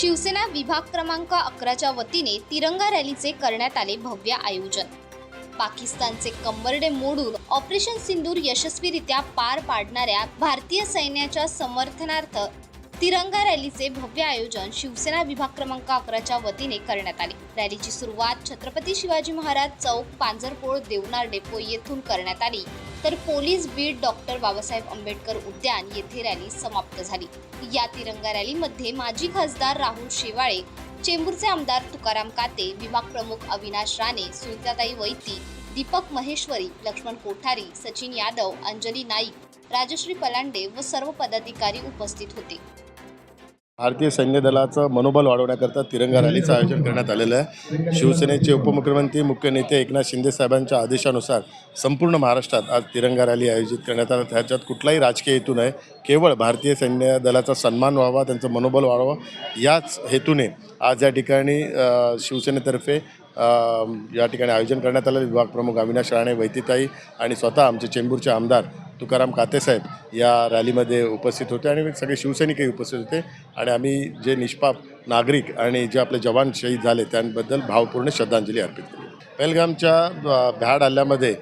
शिवसेना विभाग क्रमांक अकराच्या वतीने तिरंगा रॅलीचे करण्यात आले भव्य आयोजन. पाकिस्तानचे कंबरडे मोडून ऑपरेशन सिंदूर यशस्वीरित्या पार पाडणाऱ्या भारतीय सैन्याच्या समर्थनार्थ तिरंगा रॅलीचे भव्य आयोजन शिवसेना विभाग क्रमांक अकराच्या वतीने करण्यात आले. रॅलीची सुरुवात छत्रपती शिवाजी महाराज चौक पांजरपोळ देवनार डेपो येथून करण्यात आली. तर पोलीस बीड डॉक्टर बाबासाहेब आंबेडकर उद्यान येथे रॅली समाप्त झाली. या तिरंगा रॅलीमध्ये माजी खासदार राहुल शेवाळे चेंबूरचे आमदार तुकाराम काते विभाग प्रमुख अविनाश राणे सुनीताताई वैती दीपक महेश्वरी लक्ष्मण कोठारी सचिन यादव अंजली नाईक राजश्री पलांडे व सर्व पदाधिकारी उपस्थित होते. भारतीय सैन्य दलाचं मनोबल वाढवण्याकरता तिरंगा रॅलीचं आयोजन करण्यात आलेलं आहे. शिवसेनेचे उपमुख्यमंत्री मुख्य नेते एकनाथ शिंदे साहेबांच्या आदेशानुसार संपूर्ण महाराष्ट्रात आज तिरंगा रॅली आयोजित करण्यात आला. त्याच्यात कुठलाही राजकीय हेतू नाही. केवळ भारतीय सैन्य दलाचा सन्मान व्हावा त्यांचं मनोबल वाढावं याच हेतूने आज या ठिकाणी शिवसेनेतर्फे या ठिकाणी आयोजन करण्यात आलं विभाग प्रमुख अविनाश राणे वैतिताई आणि स्वतः आमचे चेंबूरचे आमदार तुकाराम कातेसाहेब या रॅलीमध्ये उपस्थित होते आणि सगळे शिवसैनिकही उपस्थित होते. आणि आम्ही जे निष्पाप नागरिक आणि जे आपले जवान शहीद झाले त्यांबद्दल भावपूर्ण श्रद्धांजली अर्पित केली. पेहलगामच्या भ्याड हल्ल्यामध्ये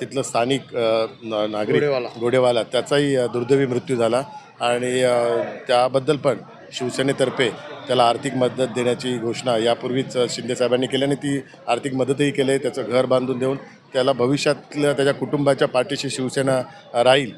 तिथलं स्थानिक नागरिक घोडेवाला. त्याचाही दुर्दैवी मृत्यू झाला. आणि त्याबद्दल पण शिवसेनेतर्फे त्याला आर्थिक मदत देण्याची घोषणा यापूर्वीच शिंदेसाहेबांनी केली आणि ती आर्थिक मदतही केली. आहे त्याचं घर बांधून देऊन त्याला भविष्यातल्या त्याच्या कुटुंबाच्या पाठीशी शिवसेना राहील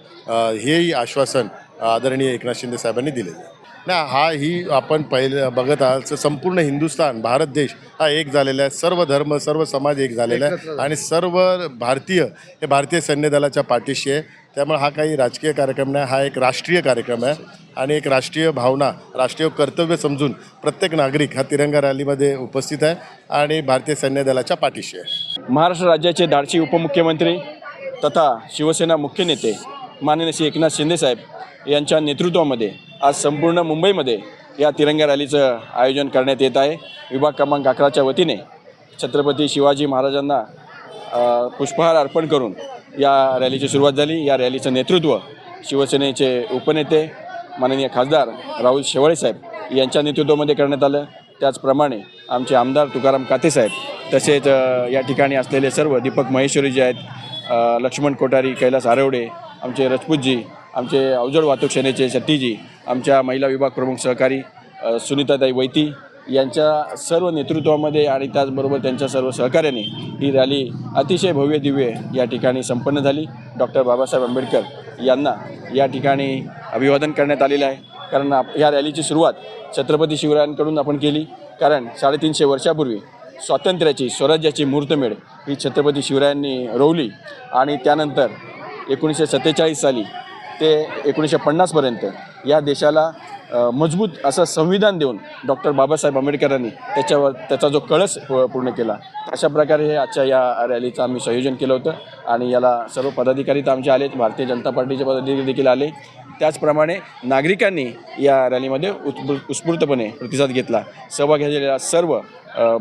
हेही आश्वासन आदरणीय एकनाथ शिंदेसाहेबांनी दिलेलं आहे. ना हा ही आपण पहिले बघत आहात तर संपूर्ण हिंदुस्थान भारत देश हा एक झालेला आहे. सर्व धर्म सर्व समाज एक झालेला आहे. आणि सर्व भारतीय हे भारतीय सैन्य दलाच्या पाठीशी आहे. त्यामुळे हा काही राजकीय कार्यक्रम नाही हा एक राष्ट्रीय कार्यक्रम आहे. आणि एक राष्ट्रीय भावना राष्ट्रीय कर्तव्य समजून प्रत्येक नागरिक हा तिरंगा रॅलीमध्ये उपस्थित आहे आणि भारतीय सैन्य दलाच्या पाठीशी आहे. महाराष्ट्र राज्याचे धाडसी उपमुख्यमंत्री तथा शिवसेना मुख्य नेते माननीय श्री एकनाथ शिंदेसाहेब यांच्या नेतृत्वामध्ये आज संपूर्ण मुंबईमध्ये या तिरंगा रॅलीचं आयोजन करण्यात येत आहे. विभाग क्रमांक अकराच्या वतीने छत्रपती शिवाजी महाराजांना पुष्पहार अर्पण करून या रॅलीची सुरुवात झाली. या रॅलीचं नेतृत्व शिवसेनेचे उपनेते माननीय खासदार राहुल शेवाळे साहेब यांच्या नेतृत्वामध्ये करण्यात आलं. त्याचप्रमाणे आमचे आमदार तुकाराम कातेसाहेब तसेच या ठिकाणी असलेले सर्व दीपक महेश्वरी जे आहेत लक्ष्मण कोठारी कैलास आरवडे आमचे रजपूतजी आमचे अवजड वाहतूक सेनेचे शट्टीजी आमच्या महिला विभाग प्रमुख सहकारी सुनीताताई वैती यांच्या सर्व नेतृत्वामध्ये आणि त्याचबरोबर त्यांच्या सर्व सहकार्याने ही रॅली अतिशय भव्य दिव्य या ठिकाणी संपन्न झाली. डॉक्टर बाबासाहेब आंबेडकर यांना या ठिकाणी अभिवादन करण्यात आलेलं आहे. कारण आप या रॅलीची सुरुवात छत्रपती शिवरायांकडून आपण केली. कारण साडेतीनशे वर्षापूर्वी स्वातंत्र्याची स्वराज्याची मूर्तमेढ ही छत्रपती शिवरायांनी रोवली आणि त्यानंतर एकोणीसशे सत्तेचाळीस साली ते एकोणीसशे पन्नासपर्यंत या देशाला मजबूत असं संविधान देऊन डॉक्टर बाबासाहेब आंबेडकरांनी त्याच्यावर त्याचा जो कळस पूर्ण केला. अशा प्रकारे हे आजच्या या रॅलीचं आम्ही संयोजन केलं होतं आणि याला सर्व पदाधिकारी तर आमचे आलेत भारतीय जनता पार्टीचे पदाधिकारी देखील आले त्याचप्रमाणे नागरिकांनी या रॅलीमध्ये उत्स्फूर्त उत्स्फूर्तपणे प्रतिसाद घेतला. सहभाग घेतलेल्या सर्व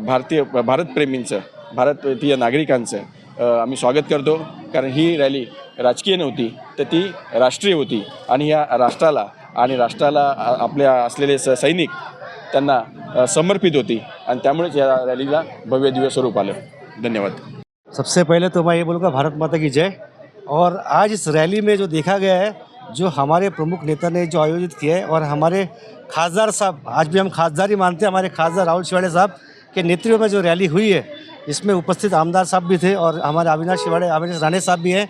भारतीय भारतप्रेमींचं भारतीय नागरिकांचं आम्ही स्वागत करतो. कारण ही रॅली राजकीय नव्हती तर ती राष्ट्रीय होती. आणि या राष्ट्राला आणि राष्ट्राला आपल्या असलेले स सैनिक त्यांना समर्पित होती. आणि त्यामुळेच या रॅलीला भव्य दिव्य स्वरूप आलं. धन्यवाद. सबसे पहले तो मैं ये बोलूँगा भारत माता की जय। और आज इस रैली में जो देखा गया है जो हमारे प्रमुख नेता ने जो आयोजित किया है और हमारे खासदार साहब आज भी हम खासदार ही मानते हैं हमारे खासदार राहुल शिवाड़े साहब के नेतृत्व में जो रैली हुई है इसमें उपस्थित आमदार साहब भी थे और हमारे अविनाश शिवाड़े अविनाश राणे साहब भी हैं।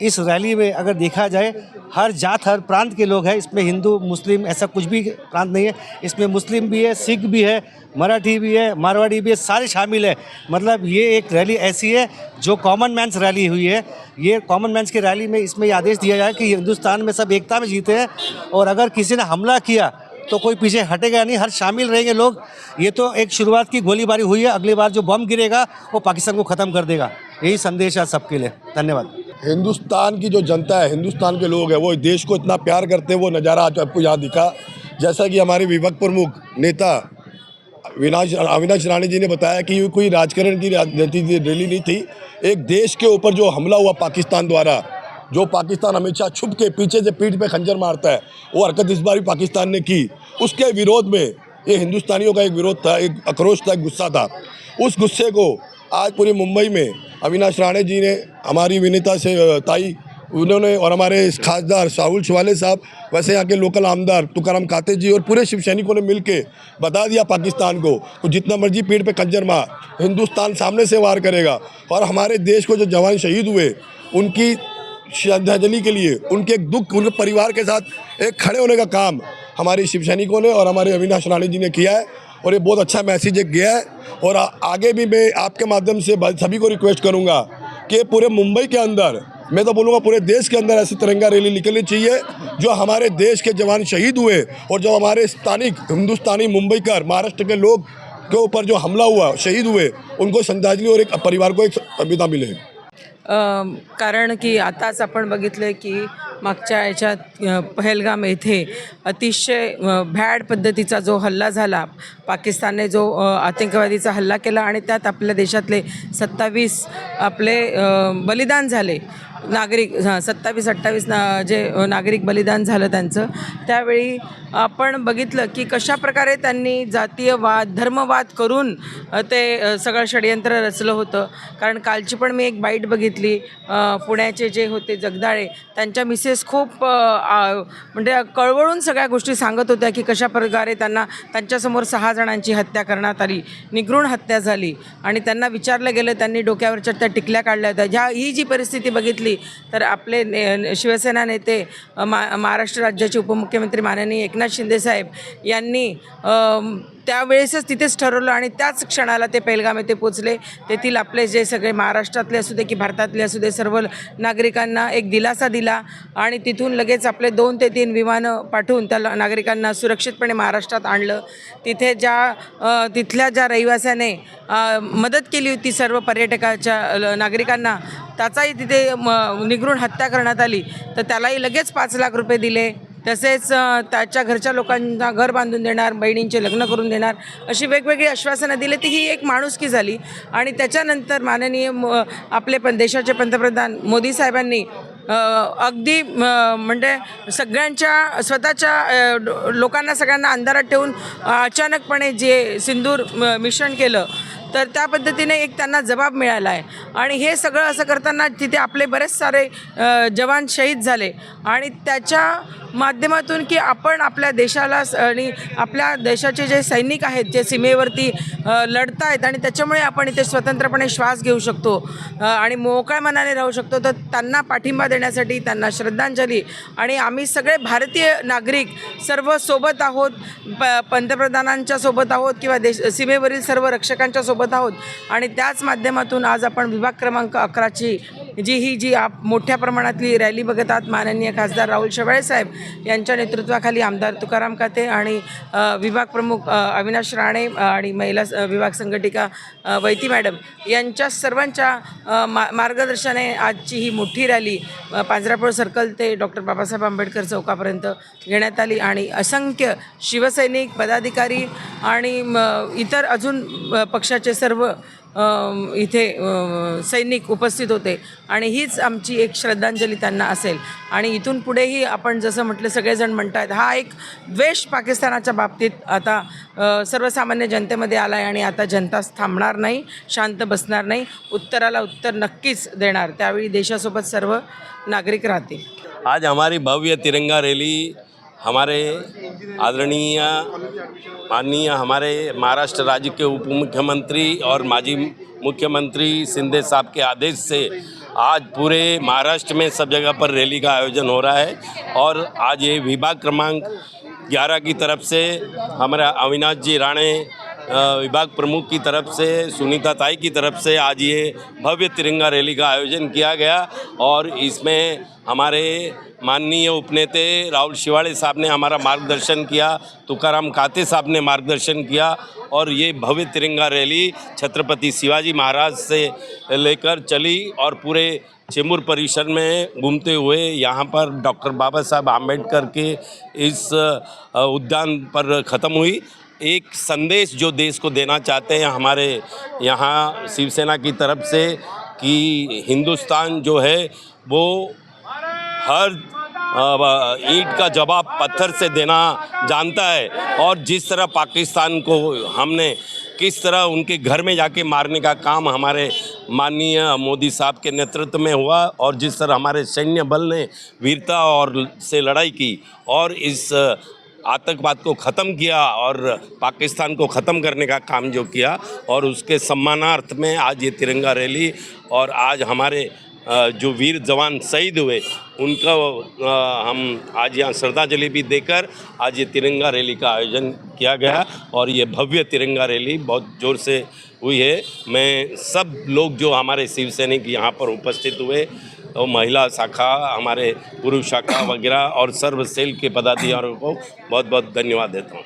इस रैली में अगर देखा जाए, हर जात, हर प्रांत के लोग हैं। इसमें हिंदू, मुस्लिम ऐसा कुछ भी प्रांत नहीं है। इसमें मुस्लिम भी है, सिख भी है, मराठी भी है, मारवाड़ी भी है, सारे शामिल है। मतलब ये एक रैली ऐसी है जो कॉमन मैंस रैली हुई है। ये कॉमन मैंस की रैली में इसमें ये आदेश दिया जाए कि हिंदुस्तान में सब एकता में जीते हैं और अगर किसी ने हमला किया तो कोई पीछे हटेगा नहीं, हर शामिल रहेंगे लोग। ये तो एक शुरुआत की गोलीबारी हुई है, अगली बार जो बम गिरेगा, वो पाकिस्तान को ख़त्म कर देगा। यही संदेश है सबके लिए। धन्यवाद। हिंदुस्तान की जो जनता है, हिंदुस्तान के लोग हैं, वो देश को इतना प्यार करते हैं, वो नज़ारा आज आपको यहाँ दिखा। जैसा कि हमारे विभाग प्रमुख नेता अविनाश अविनाश राणे जी ने बताया कि ये कोई राजकरण की राजनीति रैली नहीं थी। एक देश के ऊपर जो हमला हुआ पाकिस्तान द्वारा, जो पाकिस्तान हमेशा छुप के पीछे से पीठ पे खंजर मारता है, वो हरकत इस बार भी पाकिस्तान ने की। उसके विरोध में ये हिंदुस्तानियों का एक विरोध था, एक आक्रोश था, एक गुस्सा था। उस गुस्से को आज पूरी मुंबई में अविनाश राणे जी ने, हमारी विनीता से ताई, उन्होंने और हमारे खासदार साहुल शिवाले साहब, वैसे यहाँ के लोकल आमदार तुकाराम काते जी और पूरे शिव सैनिकों ने मिल के बता दिया पाकिस्तान को कि जितना मर्ज़ी पीठ पे कंजर मार, हिंदुस्तान सामने से वार करेगा। और हमारे देश को जो जवान शहीद हुए, उनकी श्रद्धांजलि के लिए, उनके दुख, उनके परिवार के साथ एक खड़े होने का काम हमारे शिव सैनिकों ने और हमारे अविनाश राणे जी ने किया है। और ये बहुत अच्छा मैसेज एक गया है। और आ, आगे भी मैं आपके माध्यम से सभी को रिक्वेस्ट करूँगा कि पूरे मुंबई के अंदर मैं तो बोलूँगा पूरे देश के अंदर ऐसी तिरंगा रैली निकलनी चाहिए जो हमारे देश के जवान शहीद हुए और जो हमारे स्थानिक हिंदुस्तानी मुंबईकर महाराष्ट्र के लोग के ऊपर जो हमला हुआ शहीद हुए उनको श्रद्धांजलि और एक परिवार को एक संविधा मिले। कारण की आताच आपण बघितलं की मागच्या याच्यात पहलगाम येथे अतिशय भॅड पद्धतीचा जो हल्ला झाला पाकिस्तानने जो आतंकवादीचा हल्ला केला आणि त्यात आपल्या देशातले सत्तावीस आपले बलिदान झाले नागरिक हां सत्तावीस अठ्ठावीस ना जे नागरिक बलिदान झालं त्यांचं त्यावेळी आपण बघितलं की कशाप्रकारे त्यांनी जातीयवाद धर्मवाद करून ते सगळं षडयंत्र रचलं होतं. कारण कालची पण मी एक बाईट बघितली पुण्याचे जे होते जगदाळे त्यांच्या मिसेस खूप म्हणजे कळवळून सगळ्या गोष्टी सांगत होत्या की कशा प्रकारे त्यांना त्यांच्यासमोर सहा जणांची हत्या करण्यात आली निगृण हत्या झाली. आणि त्यांना विचारलं गेलं त्यांनी डोक्यावरच्या त्या टिकल्या काढल्या होत्या. ह्या ही जी परिस्थिती बघितली तर आपले ने शिवसेना नेते मा महाराष्ट्र राज्याचे उपमुख्यमंत्री माननीय एकनाथ शिंदेसाहेब यांनी त्यावेळेसच तिथेच ठरवलं आणि त्याच क्षणाला ते पैलगाम येथे पोचले. तेथील आपले जे सगळे महाराष्ट्रातले असू दे की भारतातले असू दे सर्व नागरिकांना एक दिलासा दिला आणि तिथून लगेच आपले दोन ते तीन विमानं पाठवून त्या नागरिकांना सुरक्षितपणे महाराष्ट्रात आणलं. तिथे ज्या तिथल्या ज्या रहिवाशाने मदत केली होती सर्व पर्यटकाच्या ल- नागरिकांना त्याचाही तिथे म निगरून हत्या करण्यात आली. तर त्यालाही लगेच पाच लाख रुपये दिले. तसेच त्याच्या घरच्या लोकांना घर बांधून देणार बहिणींचे लग्न करून देणार अशी वेगवेगळी आश्वासनं दिली ती ही एक माणुसकी झाली. आणि त्याच्यानंतर माननीय म- आपले पण देशाचे पंतप्रधान मोदी साहेबांनी अगदी म्हणजे सगळ्यांच्या स्वतःच्या लोकांना सगळ्यांना अंधारात ठेवून अचानकपणे जे सिंदूर म, मिश्रण केलं तर त्या पद्धतीने एक त्यांना जबाब मिळाला आहे. आणि हे सगळं असं करताना तिथे आपले बरेच सारे जवान शहीद झाले. आणि त्याच्या माध्यमातून की आपण आपल्या देशाला स- आणि आपल्या देशाचे जे सैनिक आहेत जे सीमेवरती लढत आहेत आणि त्याच्यामुळे आपण इथे स्वतंत्रपणे श्वास घेऊ शकतो आणि मोकळ्या मनाने राहू शकतो तर त्यांना पाठिंबा देण्यासाठी त्यांना श्रद्धांजली. आणि आम्ही सगळे भारतीय नागरिक सर्व सोबत आहोत प पंतप्रधानांच्या सोबत आहोत किंवा देश सीमेवरील सर्व रक्षकांच्या सोबत आहोत. आणि त्याच माध्यमातून आज आपण विभाग क्रमांक अकराची जी ही जी आप मोठ्या प्रमाणातली रॅली बघत आहात माननीय खासदार राहुल शेवाळे साहेब यांच्या नेतृत्वाखाली आमदार तुकाराम काते आणि विभाग प्रमुख अविनाश राणे आणि महिला स- विभाग संघटिका वैती मॅडम यांच्या सर्वांच्या मा मार्गदर्शनाने आजची ही मोठी रॅली अ, पांजरापूर सर्कल ते डॉक्टर बाबासाहेब आंबेडकर चौकापर्यंत घेण्यात आली आणि असंख्य शिवसैनिक पदाधिकारी आणि म, इतर अजून पक्षाचे सर्व इथे सैनिक उपस्थित होते. आणि हीच आमची एक श्रद्धांजली त्यांना असेल. आणि इथून पुढेही आपण जसं म्हटलं सगळेजण म्हणत आहेत हा एक द्वेष पाकिस्तानाच्या बाबतीत आता सर्वसामान्य जनतेमध्ये आला आहे आणि आता जनता थांबणार नाही शांत बसणार नाही. उत्तराला उत्तर नक्कीच देणार. त्यावेळी देशासोबत सर्व नागरिक राहतील. आज हमारी भव्य तिरंगा रैली हमारे आदरणीय, माननीय हमारे महाराष्ट्र राज्य के उप मुख्यमंत्री और माजी मुख्यमंत्री सिंधे साहब के आदेश से आज पूरे महाराष्ट्र में सब जगह पर रैली का आयोजन हो रहा है और आज ये विभाग क्रमांक 11 की तरफ़ से हमारा अविनाश जी राणे विभाग प्रमुख की तरफ़ से, सुनीता ताई की तरफ़ से आज ये भव्य तिरंगा रैली का आयोजन किया गया और इसमें हमारे माननीय उपनेते राहुल शिवाड़े साहब ने हमारा मार्गदर्शन किया, तुकाराम काते साहब ने मार्गदर्शन किया और ये भव्य तिरंगा रैली छत्रपति शिवाजी महाराज से लेकर चली और पूरे चेंबूर परिसर में घूमते हुए यहाँ पर डॉक्टर बाबा साहब आम्बेडकर के इस उद्यान पर ख़त्म हुई एक संदेश जो देश को देना चाहते हैं हमारे यहाँ शिवसेना की तरफ़ से कि हिंदुस्तान जो है वो हर ईट का जवाब पत्थर से देना जानता है। और जिस तरह पाकिस्तान को हमने, किस तरह उनके घर में जाके मारने का काम हमारे माननीय मोदी साहब के नेतृत्व में हुआ और जिस तरह हमारे सैन्य बल ने वीरता और से लड़ाई की और इस आतंकवाद को ख़त्म किया और पाकिस्तान को ख़त्म करने का काम जो किया और उसके सम्मानार्थ में आज ये तिरंगा रैली और आज हमारे जो वीर जवान शहीद हुए, उनका हम आज यहाँ श्रद्धांजलि भी देकर आज ये तिरंगा रैली का आयोजन किया गया और ये भव्य तिरंगा रैली बहुत ज़ोर से हुई है। मैं सब लोग जो हमारे शिव सैनिक यहाँ पर उपस्थित हुए तो महिला शाखा हमारे पुरुष शाखा वगैरह और सर्व सेल के पदाधिकारियों को बहुत बहुत धन्यवाद देता हूँ।